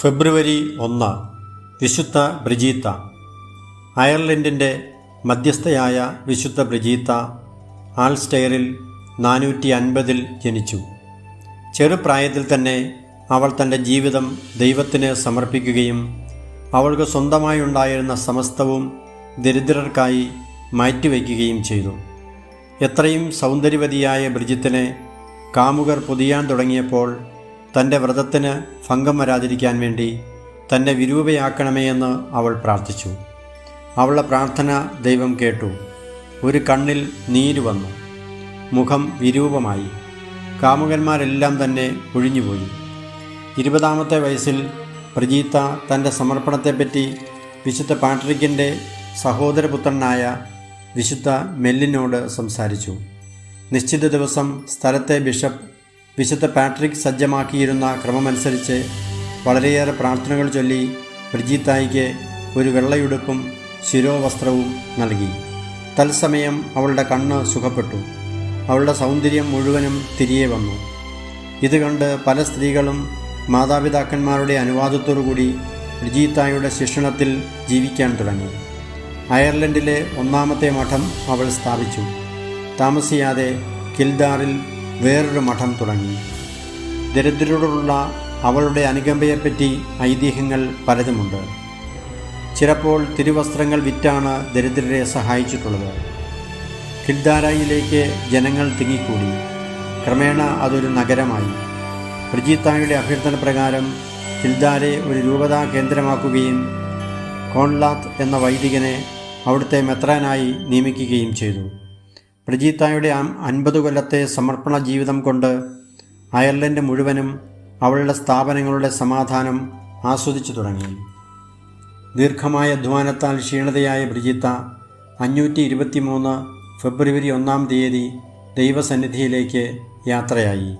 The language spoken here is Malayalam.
ഫെബ്രുവരി ഒന്ന് വിശുദ്ധ ബ്രിജീത്ത. അയർലൻഡിന്റെ മധ്യസ്ഥയായ വിശുദ്ധ ബ്രിജീത്ത ആൾസ്റ്റെയറിൽ നാനൂറ്റി അൻപതിൽ ജനിച്ചു. ചെറുപ്രായത്തിൽ തന്നെ അവൾ തന്റെ ജീവിതം ദൈവത്തിന് സമർപ്പിക്കുകയും അവൾക്ക് സ്വന്തമായി ഉണ്ടായിരുന്ന സമസ്തവും ദരിദ്രർക്കായി മാറ്റിവെക്കുകയും ചെയ്തു. എത്രയും സൗന്ദര്യവതിയായ ബ്രിജിത്തിനെ കാമുകർ പൊതിയാൻ തുടങ്ങിയപ്പോൾ തന്റെ വ്രതത്തിന് ഭംഗം വരാതിരിക്കാൻ വേണ്ടി തന്നെ വിരൂപയാക്കണമേ എന്ന് അവൾ പ്രാർത്ഥിച്ചു. അവളുടെ പ്രാർത്ഥന ദൈവം കേട്ടു. ഒരു കണ്ണിൽ നീര് വന്നു. മുഖം വിരൂപമായി. കാമുകന്മാരെല്ലാം തന്നെ ഒഴിഞ്ഞുപോയി. ഇരുപതാമത്തെ വയസ്സിൽ പ്രജീത്ത തന്റെ സമർപ്പണത്തെപ്പറ്റി വിശുദ്ധ പാട്രിക്കിന്റെ സഹോദരപുത്രനായ വിശുദ്ധ മെല്ലിനോട് സംസാരിച്ചു. നിശ്ചിത ദിവസം സ്ഥലത്തെ ബിഷപ്പ് വിശുദ്ധ പാട്രിക് സജ്ജമാക്കിയിരുന്ന ക്രമമനുസരിച്ച് വളരെയേറെ പ്രാർത്ഥനകൾ ചൊല്ലി ബ്രിജീത്തായിക്ക് ഒരു വെള്ളയുടുപ്പും ശിരോവസ്ത്രവും നൽകി. തത്സമയം അവളുടെ കണ്ണ് സുഖപ്പെട്ടു. അവളുടെ സൗന്ദര്യം മുഴുവനും തിരികെ വന്നു. ഇത് കണ്ട് പല സ്ത്രീകളും മാതാപിതാക്കന്മാരുടെ അനുവാദത്തോടുകൂടി ബ്രിജീത്തായുടെ ശിക്ഷണത്തിൽ ജീവിക്കാൻ തുടങ്ങി. അയർലൻഡിലെ ഒന്നാമത്തെ മഠം അവൾ സ്ഥാപിച്ചു. താമസിയാതെ കിൽദാറിൽ വേറൊരു മഠം തുടങ്ങി. ദരിദ്രരോടുള്ള അവളുടെ അനുകമ്പയെപ്പറ്റി ഐതിഹ്യങ്ങൾ പലതുമുണ്ട്. ചിലപ്പോൾ തിരുവസ്ത്രങ്ങൾ വിറ്റാണ് ദരിദ്രരെ സഹായിച്ചിട്ടുള്ളത്. കിൽദാരയിലേക്ക് ജനങ്ങൾ തിങ്ങിക്കൂടി. ക്രമേണ അതൊരു നഗരമായി. പ്രജിത്തായുടെ അഭ്യർത്ഥന പ്രകാരം കിൽദാരെ ഒരു രൂപതാ കേന്ദ്രമാക്കുകയും കോൺലാത്ത് എന്ന വൈദികനെ അവിടുത്തെ മെത്രാനായി നിയമിക്കുകയും ചെയ്തു. ബ്രിജീത്തായുടെ അൻപത് കൊല്ലത്തെ സമർപ്പണ ജീവിതം കൊണ്ട് അയർലൻഡ് മുഴുവനും അവളുടെ സ്ഥാപനങ്ങളുടെ സമാധാനം ആസ്വദിച്ചു തുടങ്ങി. ദീർഘമായ അധ്വാനത്താൽ ക്ഷീണതയായ ബ്രിജിത്ത അഞ്ഞൂറ്റി ഇരുപത്തി മൂന്ന് ഫെബ്രുവരി ഒന്നാം തീയതി ദൈവസന്നിധിയിലേക്ക് യാത്രയായി.